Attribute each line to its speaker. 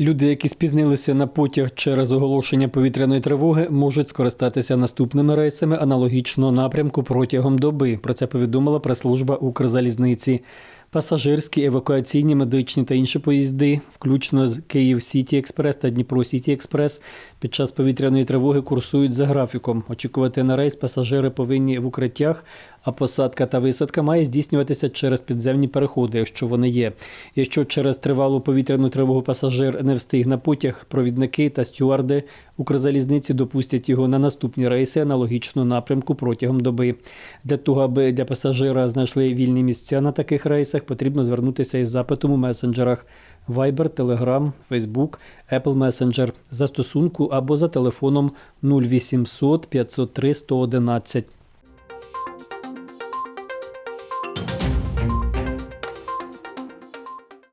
Speaker 1: Люди, які спізнилися на потяг через оголошення повітряної тривоги, можуть скористатися наступними рейсами аналогічного напрямку протягом доби. Про це повідомила прес-служба Укрзалізниці. Пасажирські, евакуаційні, медичні та інші поїзди, включно з Київ Сіті Експрес та Дніпро Сіті Експрес, під час повітряної тривоги курсують за графіком. Очікувати на рейс пасажири повинні в укриттях, а посадка та висадка має здійснюватися через підземні переходи, якщо вони є. Якщо через тривалу повітряну тривогу пасажир не встиг на потяг, провідники та стюарди Укрзалізниці допустять його на наступні рейси аналогічного напрямку протягом доби. Для того, аби для пасажира знайшли вільні місця на таких рейсах, потрібно звернутися із запитом у месенджерах Viber, Telegram, Facebook, Apple Messenger, застосунку або за телефоном 0800 503 111.